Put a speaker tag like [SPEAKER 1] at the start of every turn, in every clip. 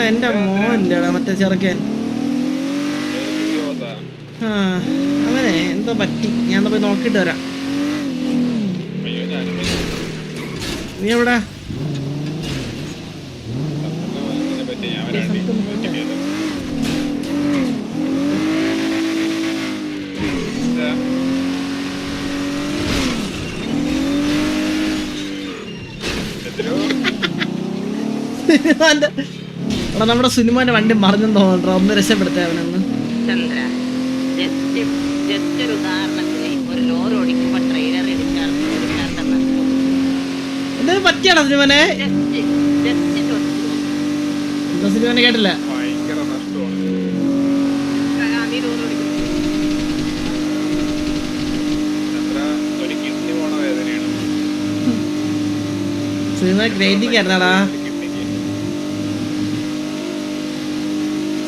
[SPEAKER 1] എടാ എന്റെ മോനില്ലടാ മറ്റേ ചെറുക്കൻ. ആ അവനെ എന്തോ പറ്റി? ഞാൻ പോയി നോക്കിട്ട് വരാം. നീ എവിടെ? എടാ നമ്മുടെ സിനിമന്റെ വണ്ടി മറിഞ്ഞെന്ന് തോന്നട്ടോ ഒന്ന് രക്ഷപ്പെടുത്തേ അവനൊന്ന്.
[SPEAKER 2] ചന്ദ്ര ജസ്റ്റ് ജസ്റ്റ് ഒരു ഉദാഹരണത്തിന് ഒരു ലോറി ഓടിക്കുമ്പോൾ ട്രെയിലർ ഇടിച്ചാൽ ഇടിച്ചാൽ നഷ്ടം
[SPEAKER 1] എന്തെങ്കിലും പറ്റിയാടാ സിനിമനെ?
[SPEAKER 2] ജസ്റ്റ് ജസ്റ്റ് ചോദിച്ചു
[SPEAKER 1] എന്താ സിനിമനെ കേട്ടില്ല. സിനിമ ഗ്രേറ്റിംഗ് ആയിരുന്നാടാ
[SPEAKER 3] ഒരു കിഡ്നിക്ക്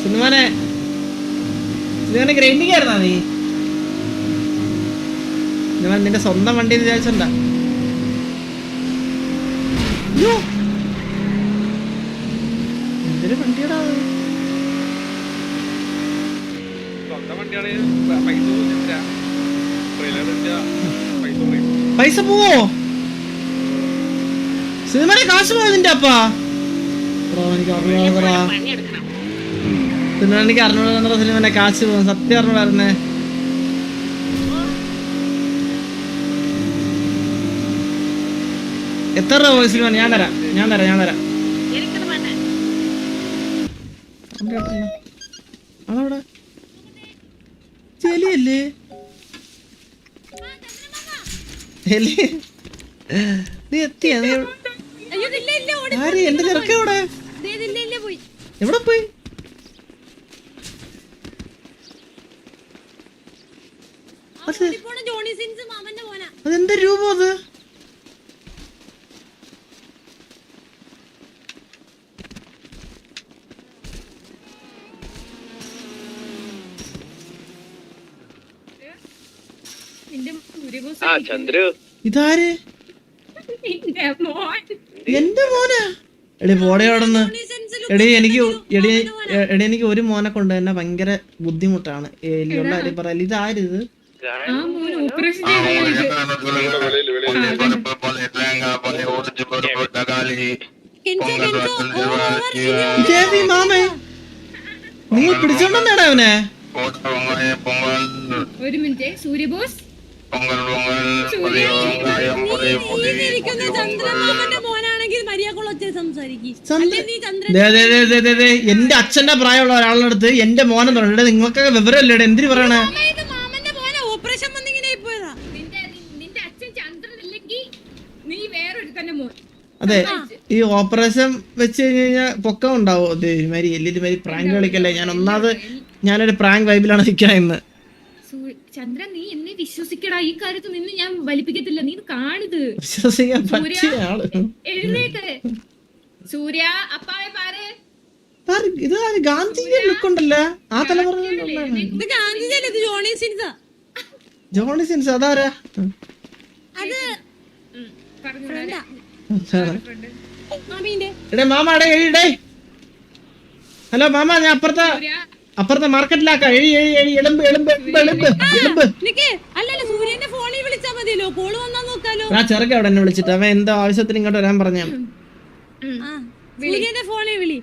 [SPEAKER 1] സിനിമനെ സിനിമനെ ഗ്രൈൻഡിങ് ആയിരുന്നാ നീ? സിനിമ നിന്റെ സ്വന്തം വണ്ടി വിചാരിച്ചണ്ട എന്തൊരു വണ്ടിയാടാ
[SPEAKER 3] സ്വന്തം വണ്ടിയാണെങ്കിൽ പൈസ പോവും?
[SPEAKER 1] സിനിമയുടെ കാശ് പോയതിന്റെ അപ്പാ? എനിക്ക്
[SPEAKER 2] പണിയെടുക്കണം
[SPEAKER 1] സിനിമ എനിക്ക് സിനിമ സിനിമനെ കാശ് പോകും സത്യം അറിഞ്ഞൂടായിരുന്നേ എത്ര രൂപ പോയി സിനിമ ഞാൻ തരാം. ഞാൻ തരാം ഞാൻ തരാം. അതവിടെ? ചെലിയല്ലേ നീ എത്തിയാ? നീ ആര്? എന്റെ ചെറുക്ക എവിടെ
[SPEAKER 4] പോയി ആ ഓടിപ്പോണ ജോണി സിൻസ് മാമന്റെ മോനാ
[SPEAKER 1] അതെന്താ രൂപം അത്? ഇതാര്? എന്റെ മോനാ? എടി പോടെ അവിടുന്ന്.
[SPEAKER 4] ജോണി സിൻസ്
[SPEAKER 1] എടി എനിക്ക് എടി എടി എനിക്ക് ഒരു മോനെ കൊണ്ട് തന്നെ ഭയങ്കര ബുദ്ധിമുട്ടാണ്. എലിയുള്ള കാര്യം പറയല്ല ഇതാരിത് നീ പിടിച്ചോണ്ടെന്നാടാ അവനെ
[SPEAKER 4] ഒരു മിനിറ്റ് സൂര്യബോസ്
[SPEAKER 1] എന്റെ അച്ഛന്റെ പ്രായമുള്ള ഒരാളുടെ അടുത്ത് എന്റെ മോനെ പറഞ്ഞിട്ട് നിങ്ങൾക്കൊക്കെ വിവരമല്ലേ എന്തിനു പറയണേ
[SPEAKER 4] അമ്മ, ഇത് മാമന്റെ മോനാ ഓപ്പറേഷൻ വന്നിങ്ങനെ പോയതാ നിന്റെ നിന്റെ അച്ഛൻ ചന്ദ്രൻ അല്ലെങ്കിൽ നീ വേറൊരു തന്നെ മോൻ
[SPEAKER 1] അതെ ഈ ഓപ്പറേഷൻ വെച്ച് കഴിഞ്ഞ് കഴിഞ്ഞാൽ പൊക്കം ഉണ്ടാവും. അതെ മാരി എല്ലിൽ മാരി പ്രാങ്ക് കളിക്കല്ലേ? ഞാൻ ഒന്നാമത് ഞാനൊരു പ്രാങ്ക് വൈബിലാണ് നിൽക്കണ ഇന്ന്.
[SPEAKER 4] ചന്ദ്രൻ നീ എന്നെ വിശ്വസിക്കടാ. ഈ കാര്യത്തിൽ നിന്ന് ഞാൻ വലിപ്പിക്കത്തില്ല. നീ കാണിത്.
[SPEAKER 1] വിശ്വസിക്കാൻ
[SPEAKER 4] എഴുന്നേക്ക് സൂര്യ അപ്പാവെ
[SPEAKER 1] ഇത് ആര് ഗാന്ധിജിയുടെ ലുക്ക് ഉണ്ടല്ലോ? ആ തലമുറ
[SPEAKER 4] ഇത് ഗാന്ധിജി ഇത് ജോണി സിൻസാ.
[SPEAKER 1] ജോണി സിൻസ് അതാരാ?
[SPEAKER 4] അത്
[SPEAKER 1] എടേ മാമ എടേ. എഴുടേ ഹലോ മാമ ഞാൻ അപ്പുറത്തെ അപ്പുറത്തെ മാർക്കറ്റിലാക്കാം. എഴി എഴി എഴി. എളുമ്പ് എളുമ്പ് എളുമ്പ് എളുമ്പ് എളുമ്പ്.
[SPEAKER 4] നിക്ക്. അല്ലല്ല സൂര്യന്റെ ഫോണിൽ വിളിച്ചാ മതിയല്ലോ. വന്നാ നോക്കാലോ.
[SPEAKER 1] ആ ചെറുക്ക അവിടെ എന്നെ വിളിച്ചിട്ട്. അവൻ എന്തോ ആവശ്യത്തിന് ഇങ്ങോട്ട് വരാൻ പറഞ്ഞു.
[SPEAKER 4] അപ്പാവാ അപ്പാവാ ഫോണിൽ വിളി.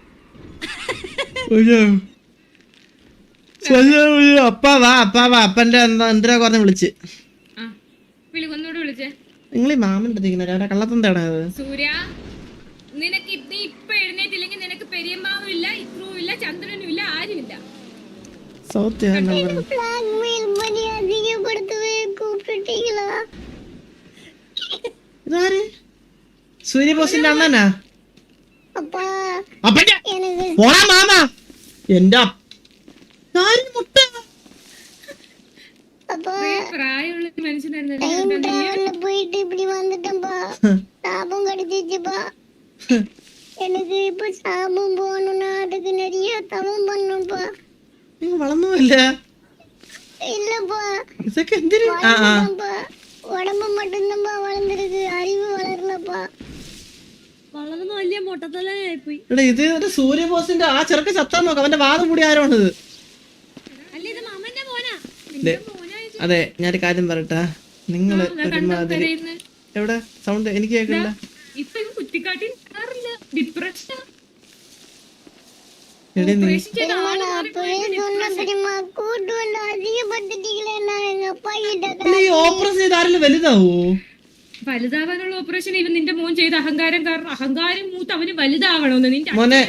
[SPEAKER 1] അപ്പാ വാ അപ്പാ വാ. അപ്പന്റെ എന്താ എന്തിനാ കുറഞ്ഞ് വിളിച്ച്.
[SPEAKER 4] വിളി ഒന്നുകൂടെ വിളിച്ചേ.
[SPEAKER 1] നിങ്ങൾ ഈ മാമന്റെ അടുത്തേക്കുന്ന രാവിലെ കള്ളത്തന്താണ് അത്?
[SPEAKER 4] സൂര്യ നിനക്ക് ഇത് ഇപ്പൊ എഴുന്നേറ്റില്ലെങ്കിൽ നിനക്ക് പെരിയമ്മാവും ഇല്ല ഇത്രവും ഇല്ല ചന്ദ്രനും ഇല്ല ആരുമില്ല.
[SPEAKER 1] സൗത്ത് ഇതാര്? സൂര്യബോസിന്റെ അണ്ണനാ? അപ്പന്റെ മാമ. എന്റെ അപ്പ- ഇതാര് മുട്ട
[SPEAKER 4] പ്രായമുള്ള ഒരു മനുഷ്യനായിരുന്നു
[SPEAKER 5] போயிட்டு இப்படி வந்துட்டேன்பா சாபம் கிடைச்சிச்சுப்பா எனக்கு இப்ப சாபம் போகணும்னா அதுக்கு நிறைய தவம் பண்ணும்பா
[SPEAKER 1] നിങ്ങൾ വളർന്നുമില്ല
[SPEAKER 5] இல்லப்பா
[SPEAKER 1] ഇതൊക്കെ എന്തിനു ആ ആ
[SPEAKER 5] வளர்ந்துட்டேன்பா. உடம்பு மட்டும்தான்ப்பா வளர்ந்துருக்கு அறிவு வளரலப்பா
[SPEAKER 4] വളർന്ന് വലിയ മൊട്ടത്തലായിപ്പോയി
[SPEAKER 1] എടാ ഇത് ഒരു സൂര്യബോസിന്റെ ആ ചെറുക്ക ചത്താൻ നോക്കാം അവന്റെ വാദം കൂടി ആരാണിത്
[SPEAKER 4] അല്ല ഇത് മാമന്റെ മോനാ
[SPEAKER 1] ദേ, അതെ ഞാൻ കാര്യം പറയട്ടെ. നിങ്ങൾ ഒരുമാതിരി എവിടെ? സൗണ്ട് എനിക്ക് കേൾക്കില്ല ഓപ്പറേഷൻ ചെയ്ത് ആരെങ്കിലും വലുതാവോ?
[SPEAKER 4] വലുതാവാനുള്ള ഓപ്പറേഷൻ ഇവൻ നിന്റെ മോൻ ചെയ്ത അഹങ്കാരം കാരണം അഹങ്കാരം മൂത്ത് അവന് വലുതാവണമെന്ന്. നിന്റെ
[SPEAKER 1] മോനെ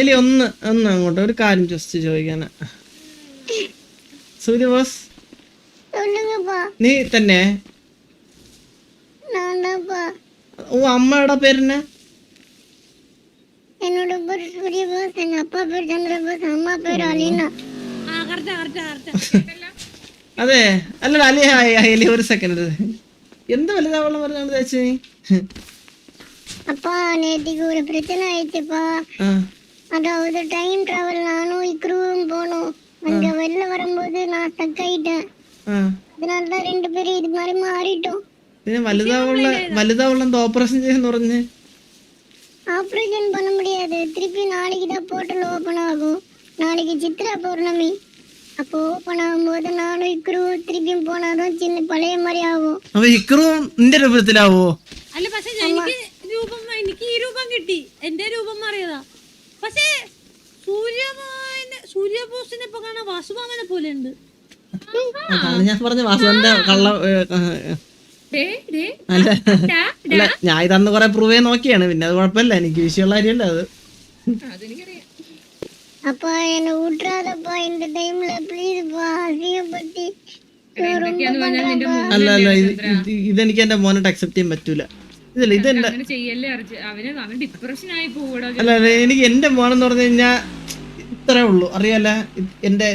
[SPEAKER 1] എലി ഒന്ന് ഒന്ന് അങ്ങോട്ട് ഒരു കാര്യം ജസ്റ്റ് ചോദിക്കാന. സൂര്യബോസ് നീ തന്നെ
[SPEAKER 5] நான் தான்ப்பா
[SPEAKER 1] ഓ അമ്മയുടെ പേരെന്നെ
[SPEAKER 5] என்னோட பேர் சூரியபோஸ் எங்க அப்பா பேர் சந்திரபோஸ் அம்மா பேர் அலீனா
[SPEAKER 1] അതെ അല്ലടാ അലി ഹായ്, ഹായ്, എലി ഒരു സെക്കൻഡ് എന്ത് വലുതാവളം പറഞ്ഞാണ് ചേച്ചി
[SPEAKER 5] அப்பா நேத்திக்கு ஒரு பிரச்சனை ஆயிடுச்சுப்பா
[SPEAKER 1] ആ
[SPEAKER 5] அதாவது டைம் டிராவல் நானும் இக்ருவும் போனோம் அங்க வெளில வரும்போது நான் ஸ்டக் ஆயிட்டேன்
[SPEAKER 1] ആ
[SPEAKER 5] அதனால தான் ரெண்டு பேரும் இது மாதிரி மாறிட்டோம்
[SPEAKER 1] പിന്നെ വലുതാവുള്ള വലുതാവുള്ള എന്താ ഓപ്പറേഷൻ ചെയ്യുന്ന പറഞ്ഞ്
[SPEAKER 5] ஆப்ரேஷன் பண்ண முடியாது திருப்பி நாளைக்கு தான் போர்ட்டல் ஓபன் ஆகும் நாளைக்கு சித்ரா பௌர்ணமி அப்போ ஓபன் ஆகும்போது நானும் இக்ருவும் திருப்பியும் போனாதான் சின்ன பழைய மாதிரி ஆகும்
[SPEAKER 1] അപ്പൊ ഇക്രും നിന്റെ രൂപത്തിലാവോ
[SPEAKER 4] അല്ല പക്ഷെ എനിക്ക് രൂപം എനിക്ക് ഈ രൂപം കിട്ടി എന്റെ രൂപം മാറിയതാ പക്ഷേ സൂര്യമാനെ സൂര്യബോസിനെ ഇപ്പൊ കാണാൻ വാസുമാമനെ പോലെ ഉണ്ട്
[SPEAKER 1] അതാണ് ഞാൻ പറഞ്ഞ വാസുവിന്റെ കള്ള ഏ, ഏ, ഏ. അല്ല അല്ല ഞാൻ ഇതന്ന് കൊറേ പ്രൂവ് ചെയ്യാൻ നോക്കിയാണ് പിന്നെ അത് കുഴപ്പമില്ല എനിക്ക് വിഷയമുള്ള കാര്യമല്ല അത്
[SPEAKER 5] அப்பா என்னை விட்டுறாதப்பா இந்த டைம்ல ப்ளீஸ்ப்பா அசிங்கப்படுத்தி ரொம்ப பண்றேன்ப்பா
[SPEAKER 1] അല്ല അല്ല ഇത് ഇത് ഇതെനിക്ക് എന്റെ മോനോട്ട് അക്സെപ്റ്റ് ചെയ്യാൻ പറ്റൂല ഇതല്ല ഇതെന്റെ
[SPEAKER 4] അങ്ങനെ ചെയ്യല്ലേ അർജു അവന് അവൻ ഡിപ്രഷൻ ആയി പോകൂടാ
[SPEAKER 1] അല്ല അല്ല എനിക്ക് എന്റെ മോനെന്ന് പറഞ്ഞു കഴിഞ്ഞാൽ ഇത്രേ ഉള്ളൂ. അറിയാല എന്റെ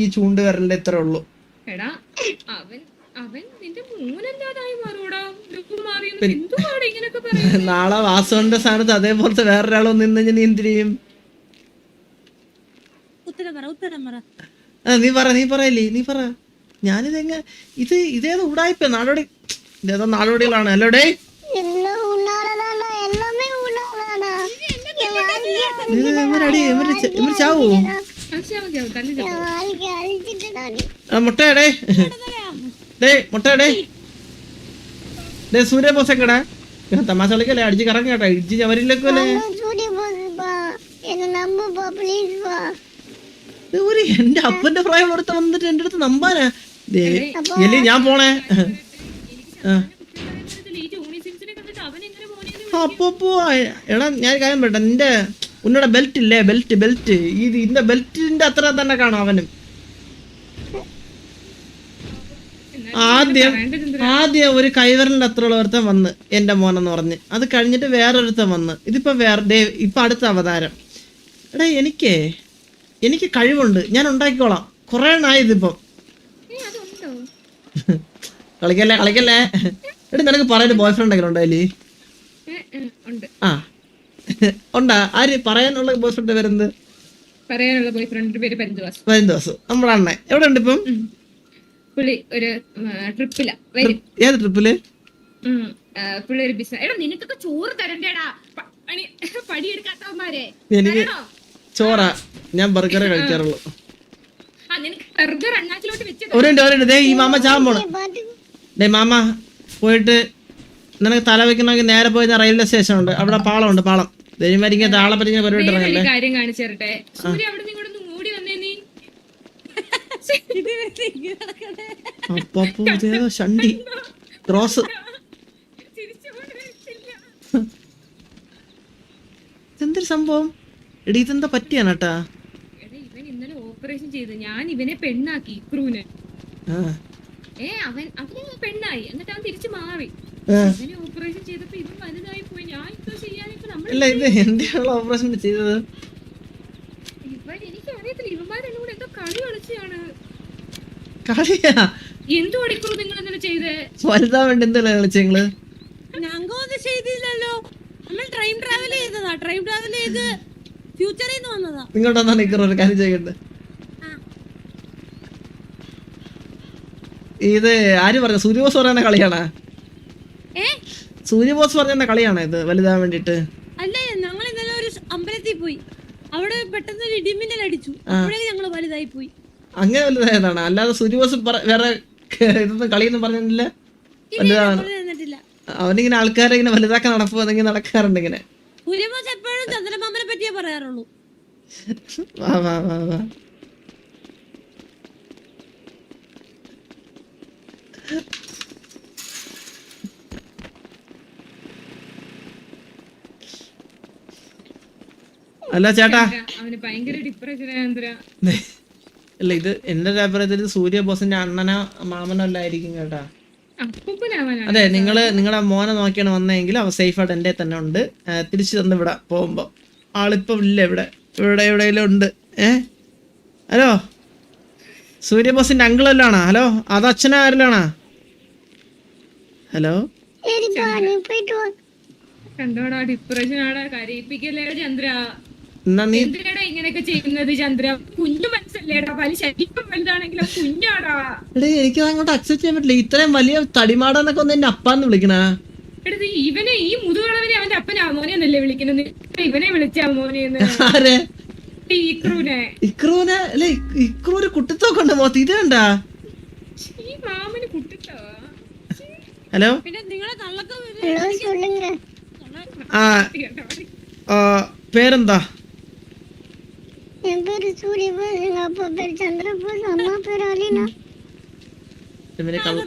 [SPEAKER 1] ഈ ചൂണ്ട് വിരലിന്റെ ഇത്രേ ഉള്ളൂ.
[SPEAKER 4] എടാ അവൻ അവൻ നിന്റെ മൂലല്ലാതായി മാറൂടാ. പറയുന്നത്?
[SPEAKER 1] നാളെ വാസുവിന്റെ സ്ഥാനത്ത് അതേപോലത്തെ വേറൊരാളോ നിന്ന് നീ എന്ത് ചെയ്യും? നീ പറ നീ പറയല്ലേ നീ പറ. ഞാനിതെങ്ങ ഇത് ഇതേത് ഉടായ്പ നാടോടി ഇതേതോ നാടോടികളാണ് അല്ലോടേ? ഇവരടി ഇവർ ഇവർ ചാവോ? ആ മുട്ടയടേ ഡേ മുട്ടയടേ ഡേ സൂര്യ ബോസൊക്കെടാ തമാശ കളിക്കല്ലേ? അടിച്ച് കറങ്ങി കേട്ടാ. ഇടിച്ച് ചവരിലേക്കല്ലേ ഒരു എന്റെ അപ്പന്റെ പ്രായം എടുത്ത് വന്നിട്ട് എന്റെ അടുത്ത് നമ്പാനാ. എലി ഞാൻ പോണേ. അപ്പോ എടാ ഞാൻ കാര്യം പറയട്ടെ. നിന്റെ ഉന്നയുടെ ബെൽറ്റ് ഇല്ലേ? ബെൽറ്റ് ബെൽറ്റ് ഇത് ഇന്ന ബെൽറ്റിന്റെ അത്ര തന്നെ കാണും അവനും. ആദ്യം ആദ്യം ഒരു കൈവരലിന്റെ അത്ര ഉള്ള ഒരുത്തൻ വന്ന് എന്റെ മോനെന്ന് പറഞ്ഞ്. അത് കഴിഞ്ഞിട്ട് വേറൊരുത്തൻ വന്ന്. ഇതിപ്പോ വേറെ ഇപ്പൊ അടുത്ത അവതാരം. എടാ എനിക്കേ എനിക്ക് കഴിവുണ്ട്. ഞാൻ ഉണ്ടാക്കിക്കോളാം. കുറെ ആയതിപ്പം ഇതിപ്പം. കളിക്കല്ലേ കളിക്കല്ലേ? എടി നിനക്ക് പറയുന്നത് ബോയ് ഫ്രണ്ട് ഒക്കെ ഉണ്ടല്ലേ
[SPEAKER 4] ഏ, ഏ, ഉണ്ട്.
[SPEAKER 1] ആ. ഉണ്ടാ? ആര് പറയാനുള്ള ബോയ് ഫ്രണ്ട് വരുന്നത്
[SPEAKER 4] പറയാനുള്ള ബോയ് ഫ്രണ്ടിന്റെ പേര്
[SPEAKER 1] പരിന്തോസ് പരിന്തോസ് നമ്മുടെ അണ്ണ എവിടെ ഉണ്ട് ഇപ്പം
[SPEAKER 4] പുള്ളി ഒരു ട്രിപ്പില.
[SPEAKER 1] ഏത്
[SPEAKER 4] ട്രിപ്പിൽ? പുള്ളി ഒരു ബിസിനസ് എടാ നിനക്കൊക്കെ ചോറ് തരണ്ടേടാ. പണിയെടുക്കാത്തവന്മാരെ.
[SPEAKER 1] എനിക്ക് ചോറാ. ഞാൻ
[SPEAKER 4] ബർഗർ
[SPEAKER 1] കഴിക്കാറുള്ളൂ ദേ ഈ മാമ മാമ പോയിട്ട് നിനക്ക് തല വെക്കണമെങ്കിൽ നേരെ പോയി റെയിൽവേ സ്റ്റേഷൻ ഉണ്ട് അവിടെ പാളം ഉണ്ട് പാളം. ധൈര്യമായിരിക്കും താളെ പറ്റിങ്ങനെ പരിപാടി ഇറങ്ങല്ലേ
[SPEAKER 4] ഒരു കാര്യം കാണിച്ചു തരട്ടെ സൂര്യ അവിടെ നിന്ന് ഇങ്ങോട്ട് മൂടി വന്നേ നീ.
[SPEAKER 1] അപ്പൊ അപ്പൊ ഇതേതോ ഷണ്ടി ക്രോസ് എന്തൊരു സംഭവം? എടി ഇതെന്താ പറ്റിയാണ് കേട്ടാ
[SPEAKER 4] ഇവൻ ഇന്നലെ ഓപ്പറേഷൻ ചെയ്ത് ഞാൻ ഇവനെ പെണ്ണാക്കി ക്രൂന്. ഏ അവൻ അവന് പെണ്ണായി. എന്നിട്ട് അവൻ തിരിച്ചു മാറി.
[SPEAKER 1] അല്ല ഇത് എന്തിനുള്ള ഓപ്പറേഷൻ ചെയ്തത്? കളിയാ?
[SPEAKER 4] എന്തോ നിങ്ങൾ ഇന്നലെ ചെയ്തേ?
[SPEAKER 1] വലുതാൻ വേണ്ടി എന്തല്ലേ കളിച്ച നിങ്ങൾ?
[SPEAKER 6] ഞങ്ങൊന്നും ചെയ്തില്ലല്ലോ. നമ്മൾ ട്രെയിൻ ട്രാവൽ ചെയ്തതാ. ട്രെയിൻ ട്രാവൽ ചെയ്ത് ഫ്യൂച്ചറിൽ നിന്ന് വന്നതാ.
[SPEAKER 1] നിങ്ങളുടെ നിക്കറ ഒരു കാര്യം ചെയ്യട്ടെ ഇത് ആര് പറഞ്ഞു? സൂര്യബോസ് പറയുന്ന കളിയാണോ? സൂര്യബോസ് പറഞ്ഞ കളിയാണോ ഇത്? വലുതാൻ വേണ്ടിട്ട് അല്ലേ ഞങ്ങൾ ഇന്നലെ ഒരു അമ്പലത്തിൽ പോയി.
[SPEAKER 4] അവിടെ പെട്ടെന്ന് ഒരു ഇടിമിന്നൽ അടിച്ചു. അപ്പോഴേ ഞങ്ങൾ വലുതായി പോയി.
[SPEAKER 1] അങ്ങനെ വലുതായതാണ്. അല്ലാതെ സൂര്യബോസ് വേറെ ഇതൊന്നും കളിയൊന്നും പറഞ്ഞില്ല വലുതാണ്. അവനിങ്ങനെ ആൾക്കാരെ ഇങ്ങനെ വലുതാക്കാൻ നടപ്പുവെന്നെങ്കിൽ നടക്കാറുണ്ട് ഇങ്ങനെ.
[SPEAKER 4] സൂര്യബോസ് എപ്പോഴും ചന്ദ്രമാമനെ പറ്റിയേ പറയാറുള്ളൂ.
[SPEAKER 1] വാ വാ വാ വാ. അല്ല ചേട്ടാ. അല്ല ഇത് എന്റെ ഒരു അഭിപ്രായത്തിൽ സൂര്യ ബോസിന്റെ അണ്ണനോ മാമനോ അല്ലായിരിക്കും കേട്ടാ. അതെ നിങ്ങൾ നിങ്ങളുടെ മോനെ നോക്കിയാണ് വന്നെങ്കിൽ അവ സേഫായിട്ട് എന്റെ തന്നെ ഉണ്ട്. തിരിച്ചു തന്നെ ഇവിടെ പോകുമ്പോ. ആളിപ്പോ ഇല്ല ഇവിടെ. ഇവിടെ എവിടെയെങ്കിലും ഉണ്ട്. ഏ? ഹലോ? സൂര്യ ബോസിന്റെ അങ്കിൾ ഹലോ? അത് അച്ഛനാ ആരിലാണോ ഹലോ?
[SPEAKER 6] കണ്ടോടാ ഡിപ്രഷൻ ആടാ. കരയിപ്പിക്കല്ലേ ചന്ദ്ര? വലിയ
[SPEAKER 1] എടേ എനിക്ക് അങ്ങോട്ട് അക്സെപ്റ്റ് ചെയ്യാൻ പറ്റില്ല. ഇത്രയും വലിയ തടിമാടാന്നൊക്കെ ഒന്ന് എന്റെ അപ്പാന്ന് വിളിക്കണ.
[SPEAKER 6] ഇവനെ ഈ മുതുകളവനെ അവന്റെ അപ്പൻ അമോനെ എന്നല്ലേ വിളിക്കുന്നത് ഇവനെ വിളിച്ച അമോനെ
[SPEAKER 1] ആരെ? ഇക്രൂനെ. ഇക്രൂനെ? ഇത് കണ്ടാ?
[SPEAKER 6] ഈ
[SPEAKER 1] ഹലോ?
[SPEAKER 4] പിന്നെ നിങ്ങളെ
[SPEAKER 1] ആ പേരെന്താ?
[SPEAKER 5] என் பேரு சூரியபோஸ் எங்க அப்பா பேர் சந்திரபோஸ் அம்மா பேர் அலினா
[SPEAKER 1] ഇവന് കള്ള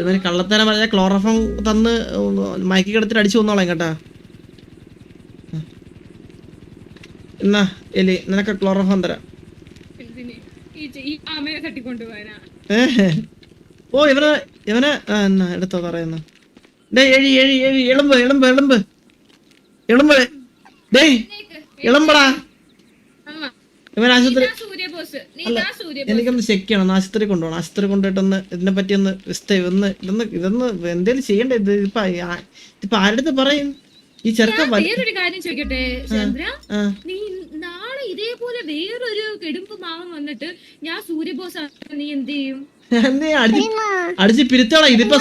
[SPEAKER 1] ഇവന് കള്ളത്തരം പറഞ്ഞ ക്ലോറോഫോം തന്ന് മയക്കി കിടത്തിട്ട് അടിച്ചു വന്നോളാം കേട്ടാ എന്നാ എലി നിനക്ക് ക്ലോറോഫോം തരാം
[SPEAKER 6] എന്തിന് ഈ ചെ- ഈ മാമനെ തട്ടിക്കൊണ്ടുപോകാനാ
[SPEAKER 1] ഏഹ്. ഓ ഇവന് ഇവന് ആ എന്നാ എടുത്തോ പറയുന്നു ഡേ എഴി എഴി എഴി എളുമ്പ് എളുമ്പ് എളുമ്പ് എളുമ്പ് ഡേയ് എളുമ്പടാ
[SPEAKER 6] ആ
[SPEAKER 1] എനിക്കൊന്ന് ചെക്ക് ചെയ്യണം. ആശുപത്രി കൊണ്ടുപോകണം. ആശുപത്രി കൊണ്ടുപോയിട്ടൊന്ന് ഇതിനെ പറ്റി ഒന്ന് ഒന്ന് ഇതൊന്ന് ഇതൊന്ന് എന്തേലും ചെയ്യണ്ടേ? ഇത് ഇപ്പൊ ഇപ്പൊ ആരുടെ പറയും? ഈ
[SPEAKER 6] ചെറുക്കൻ കാര്യം ചോദിക്കട്ടെ നീ നാളെ ഇതേപോലെ മാവൻ വന്നിട്ട് ഞാൻ നീ ചെയ്യും?
[SPEAKER 1] അടിച്ച് പിരുത്തോളാം ഇതിപ്പോ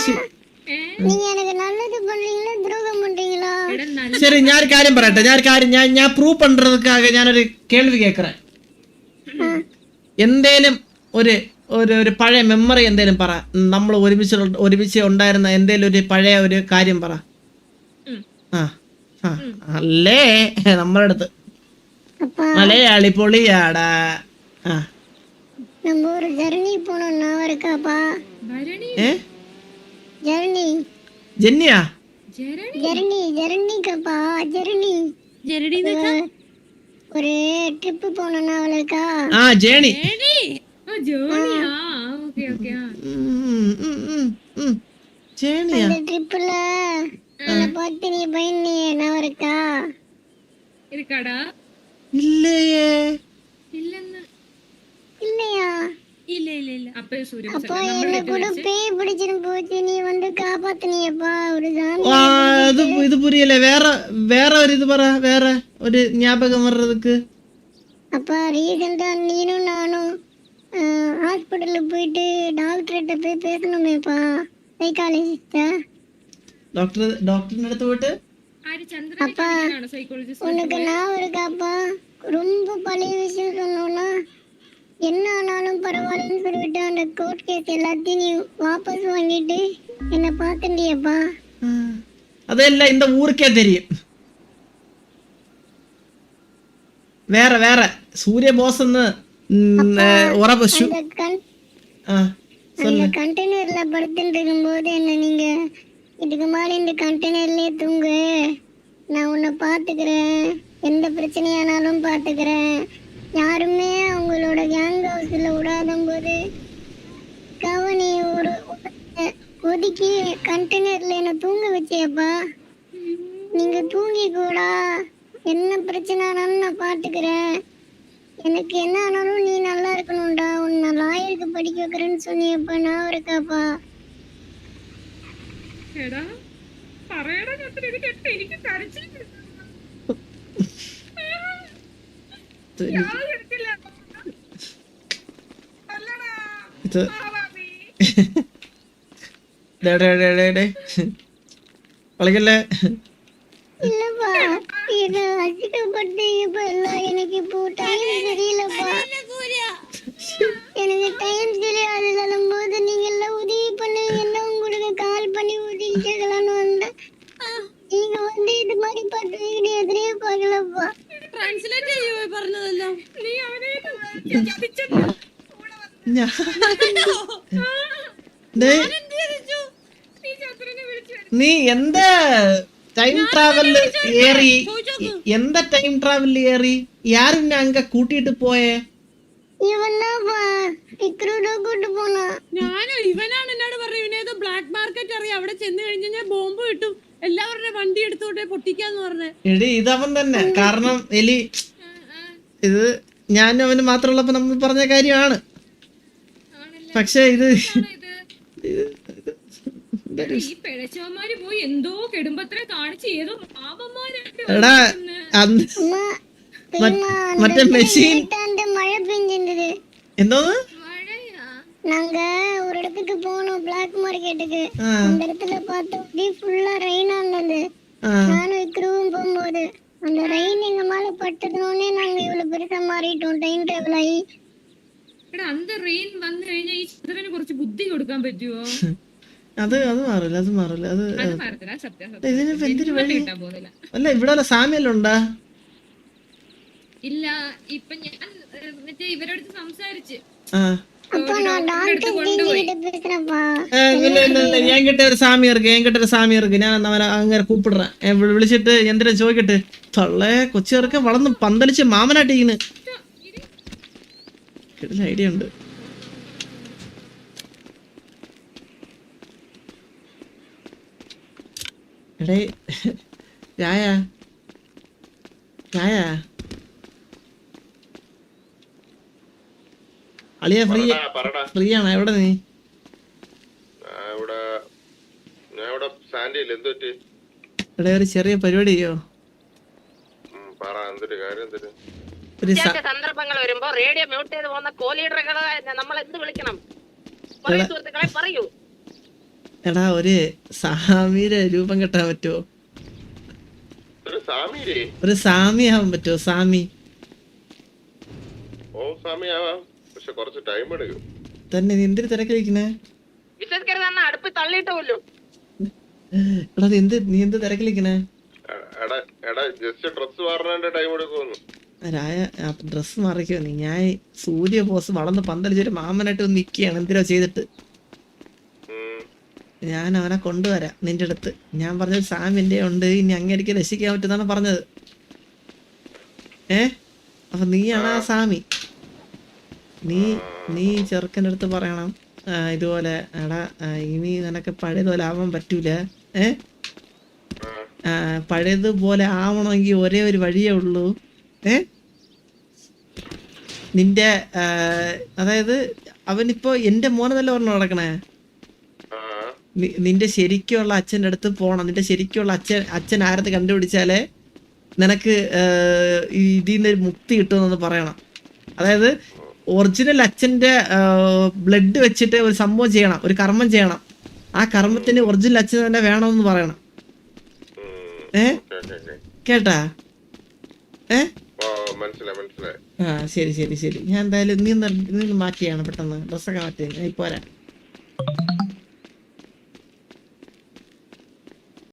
[SPEAKER 1] ശരി ഞാൻ കാര്യം പറയട്ടെ. ഞാൻ കാര്യം ഞാൻ ഞാൻ പ്രൂവ് പண்றதுக்காக ഞാനൊരു കേൾവി കേക്കറേ എന്തേലും ഒരു ഒരു ഒരു പഴയ മെമ്മറി എന്തേലും പറ നമ്മൾ ഒരുമിച്ച് ഒരുമിച്ച് ഉണ്ടായിരുന്ന എന്തേലും ഒരു പഴയ ഒരു കാര്യം പറ
[SPEAKER 6] ഉം.
[SPEAKER 1] ആ ആ അല്ലേ നമ്മുടെ അടുത്ത്
[SPEAKER 5] அப்பா
[SPEAKER 1] മലയാളി പൊളിയാടാ ആ
[SPEAKER 5] நம்ம ஒரு ஜர்னி போனோம் ஞாபகம் இருக்காப்பா
[SPEAKER 6] ഭരണി
[SPEAKER 1] ഏ
[SPEAKER 5] ஜர்னி
[SPEAKER 1] ജെന്നിയാ
[SPEAKER 6] ജരണി
[SPEAKER 5] ஜர்னி ஜர்னிக்கப்பா ஜர்னி
[SPEAKER 4] ജെരടി
[SPEAKER 5] ஒரு ட்ரிப்
[SPEAKER 6] போனோம்னா அவளுக்கா? ஆ ஜேனி.
[SPEAKER 1] ஆ ஜோனியா? Okay okay. ஜேனியா.
[SPEAKER 5] அந்த ட்ரிப்ல அந்த பார்த்து நீ பயனி நான் இருக்கா
[SPEAKER 6] இருக்காடா?
[SPEAKER 5] இல்லையே.
[SPEAKER 6] இல்லன்னு. இல்லையா?
[SPEAKER 5] அப்ப என்ன கூட பேய் பிடிச்சிரு போச்சு நீ வந்து காப்பாத்துனியப்பா ஒரு
[SPEAKER 1] ஜாமி இது இது புரியல. வேற வேற ஒரு இது வேற ஒரு ஞாபகம் வர்றதுக்கு.
[SPEAKER 5] அப்போ ரீசெண்டாக நீனும் நானும் ஹாஸ்பிட்டலில் போயிட்டு டாக்டர்கிட்ட போய் பேசணுமேப்பா.
[SPEAKER 1] சைக்காலஜிஸ்ட்டா டாக்டர் டாக்டர்
[SPEAKER 6] நடத்து போட்டு? அப்பா
[SPEAKER 5] உனக்கு நான் இருக்காப்பா. ரொம்ப பழைய விஷயம் சொன்னோன்னா என்ன ஆனாலும் பரவாயில்லன்னு சொல்லிட்டு அந்த கோர்ட் கேஸ் எல்லாத்தையும் நீ வாபஸ் வாங்கிட்டு என்னை
[SPEAKER 1] பார்த்துட்டியப்பா. அதெல்லாம் இந்த ஊருக்கே தெரியும். വേറെ വേറെ സൂര്യ ബോസ് എന്ന് ഉം, ഏ, ഉറപ്പ് ശു-
[SPEAKER 5] அந்த கண்
[SPEAKER 1] ആ
[SPEAKER 5] அந்த கண்டெய்னர்ல படுத்துட்டு இருக்கும்போது என்ன நீங்க இதுக்கு மேலே இந்த கண்டெய்னர்லயே தூங்கு நான் உன்னை பார்த்துக்கிறேன் எந்த பிரச்சனையானாலும் பார்த்துக்கிறேன் யாருமே அவங்களோட கேங் ஹவுஸ்ல விடாத போது கவனி ஒரு ஒ- ஒதுக்கி கண்டெய்னர்ல என்ன தூங்க வச்சியப்பா நீங்க தூங்கி கூடா என்ன பிரச்சனை ஆனாலும் நான் பார்த்துக்கிறேன் எனக்கு என்ன ஆனாலும் நீ நல்லா இருக்கணும்டா உன்னை லாயருக்கு படிக்க வைக்கிறேன்னு சொன்னியப்பா நான் இருக்காப்பா
[SPEAKER 6] എടാ പറയടാ ചന്ദ്ര ഇത് കേട്ട് എനിക്ക് കരച്ചിൽ கஷ்டப்பட்டு எல்லாம் எனக்கு
[SPEAKER 1] இப்போ
[SPEAKER 6] டைம்
[SPEAKER 1] தெரியலப்பா எனக்கு டைம் தெரியாது சொல்லும்போது நீங்க
[SPEAKER 5] எல்லாம் உதவி பண்ணுங்க என்ன உங்களுக்கு கால்
[SPEAKER 4] பண்ணி உதவி கேட்கலான்னு வந்தேன்
[SPEAKER 6] நீங்க வந்து இது
[SPEAKER 1] மாதிரி பண்றீங்க
[SPEAKER 4] எதிரே பார்க்கலப்பா
[SPEAKER 6] ട്രാൻസ്ലേറ്റ് ചെയ്യുമോ പറഞ്ഞതെല്ലാം
[SPEAKER 1] നീ അവനെ നീ എന്താ ടൈം ട്രാവൽ ഏറി. എന്താ ടൈം ട്രാവൽ ഏറി?
[SPEAKER 5] യാരും അങ്ങ കൂട്ടിട്ട് പോയേ?
[SPEAKER 4] ഞാനോ ഇവനാണ് എന്നോട് പറഞ്ഞു ഇവനേതോ ബ്ലാക്ക് മാർക്കറ്റ് അറിയാം. അവിടെ ചെന്ന് കഴിഞ്ഞ് ഞാൻ ബോംബ് കിട്ടും. എല്ലാവരുടെ വണ്ടി എടുത്തോട്ടെ പൊട്ടിക്കാന്ന് പറഞ്ഞേ.
[SPEAKER 1] എടി ഇതവൻ തന്നെ. കാരണം എലി ഇത് ഞാനും അവന് മാത്രമുള്ളപ്പോ നമ്മൾ പറഞ്ഞ കാര്യമാണ്. പക്ഷെ ഇത് എടാ അന്ന്
[SPEAKER 5] அம்மா தெரியுமா அந்த
[SPEAKER 1] மற்ற
[SPEAKER 5] இடத்துல
[SPEAKER 1] machine-
[SPEAKER 5] நேத்தாண்டு மழை பெஞ்சிருந்தது
[SPEAKER 1] എന്തോന്ന്
[SPEAKER 6] മഴയാ
[SPEAKER 5] நாங்க ஒரு இடத்துக்கு போனோம் பிளாக் மார்க்கெட்டுக்கு
[SPEAKER 1] ആ,
[SPEAKER 5] அந்த இடத்துல பார்த்தோம் அப்படியே ஃபுல்லா ரெயினா இருந்தது
[SPEAKER 1] ആ.
[SPEAKER 5] நானும் இக்ருவும் போகும்போது அந்த ரெயின் எங்க மேல பட்டதுனோடனே நாங்க இவ்வளவு பெருசா மாறிட்டோம் டைம் டிராவல் ஆகி
[SPEAKER 6] എടാ അന്ത റെയിൻ വന്നു കഴിഞ്ഞാൽ ഈ ചന്ദ്രന് കുറച്ച് ബുദ്ധി കൊടുക്കാൻ പറ്റുമോ
[SPEAKER 1] അത് അത് മാറില്ല അത് മാറില്ല അത് ഇതിനിപ്പോ എന്തൊരു വഴി അല്ല ഇവിടെ അല്ല സാമ്യല്ലുണ്ടാ?
[SPEAKER 6] ഇല്ല ഇപ്പൊ ഞാൻ മറ്റേ ഇവരോട് സംസാരിച്ച്.
[SPEAKER 1] ഞാൻ
[SPEAKER 5] കിട്ട
[SPEAKER 6] ഒരു
[SPEAKER 1] സാമി ഇറക്ക് ഞാൻ കിട്ട ഒരു സാമി ഇറക്ക് ഞാൻ അവനെ അങ്ങനെ കൂപ്പിടുറേൻ വിളിച്ചിട്ട് എന്തിനാ ചോദിക്കട്ടെ? തള്ളേ കൊച്ചു ചെറുക്കൻ വളർന്ന് പന്തലിച്ച് മാമനാട്ടിരിക്കുന്നു. കിടല ഐഡിയ ഉണ്ട്. എടേ രായ രായ അളിയ ഫ്രീ
[SPEAKER 7] പറടാ
[SPEAKER 1] ഫ്രീ ആണ് എവിടെ നീ? എടേ ഒരു ചെറിയ പരിപാടി ചെയ്യോ?
[SPEAKER 7] ഉം, പറ എന്തൊരു കാര്യം എന്തൊരു
[SPEAKER 1] ഒരു സ-
[SPEAKER 2] അത്യാവശ്യ സന്ദർഭങ്ങൾ വരുമ്പോ റേഡിയോ മ്യൂട്ട് ചെയ്ത് പോകുന്ന കോ ലീഡറുകളെ നമ്മൾ എന്ത് വിളിക്കണം? പറയൂ സുഹൃത്തുക്കളെ പറയൂ.
[SPEAKER 1] എടാ ഒരു സാമിയുടെ രൂപം കെട്ടാൻ പറ്റുമോ
[SPEAKER 7] ഒരു
[SPEAKER 1] സാമി ആവാൻ പറ്റുമോ സാമി?
[SPEAKER 7] ഓ സാമി ആവാം പക്ഷെ കുറച്ച് ടൈം എടുക്കും.
[SPEAKER 1] തന്നെ നീ എന്തിനു തിരക്കിലിരിക്കണേ
[SPEAKER 2] വിശ്വസിക്കരുതെന്ന് അടുപ്പ് തള്ളിയിട്ടുമല്ലോ
[SPEAKER 1] എടാ നീ എന്ത് നീ എന്ത് തിരക്കിലിരിക്കണേ
[SPEAKER 7] എ- എടാ എടാ ജസ്റ്റ് ഡ്രസ് മാറാന്റെ ടൈം എടുക്കുമെന്ന്.
[SPEAKER 1] രായ ഡ്രസ്സ് മാറിക്കോ നീ? ഞാൻ സൂര്യ ബോസ് വളർന്ന് പന്തലിച്ചൊരു മാമനായിട്ട് നിൽക്കുകയാണ് എന്തിനോ ചെയ്തിട്ട്. ഞാൻ അവനെ കൊണ്ടുവരാം നിന്റെ അടുത്ത് ഞാൻ പറഞ്ഞത് സാമിന്റെ ഉണ്ട് ഇനി അങ്ങേക്ക് രക്ഷിക്കാൻ പറ്റുന്നാണ് പറഞ്ഞത്. ഏ? അപ്പൊ നീയാണ് ആ സാമി. നീ നീ ചെറുക്കന്റെ അടുത്ത് പറയണം ഇതുപോലെ എടാ ഇനി നിനക്ക് പഴയതുപോലെ ആവാൻ പറ്റൂല. ഏ? പഴയതുപോലെ ആവണമെങ്കിൽ ഒരേ ഒരു വഴിയേ ഉള്ളൂ. ഏ? നിന്റെ അതായത് അവനിപ്പോ എന്റെ മോനെന്നല്ല പറഞ്ഞു നടക്കണേ. നിന്റെ ശരിക്കുള്ള അച്ഛന്റെ അടുത്ത് പോകണം നിന്റെ ശരിക്കുള്ള അച്ഛൻ അച്ഛൻ ആരത്ത് കണ്ടുപിടിച്ചാലേ നിനക്ക് ഇതിൽ നിന്ന് മുക്തി കിട്ടുമെന്ന് പറയണം. അതായത് ഒറിജിനൽ അച്ഛന്റെ ബ്ലഡ് വെച്ചിട്ട് ഒരു സംഭവം ചെയ്യണം. ഒരു കർമ്മം ചെയ്യണം. ആ കർമ്മത്തിന് ഒറിജിനൽ അച്ഛൻ തന്നെ വേണമെന്ന് പറയണം. ഏ. കേട്ടാ? ഏ? ആ ശരി ശരി ശരി. ഞാൻ എന്തായാലും നീ നീ മാറ്റിയാണ് പെട്ടെന്ന്. ഡ്രസ്സൊക്കെ മാറ്റിയാണ് വരാം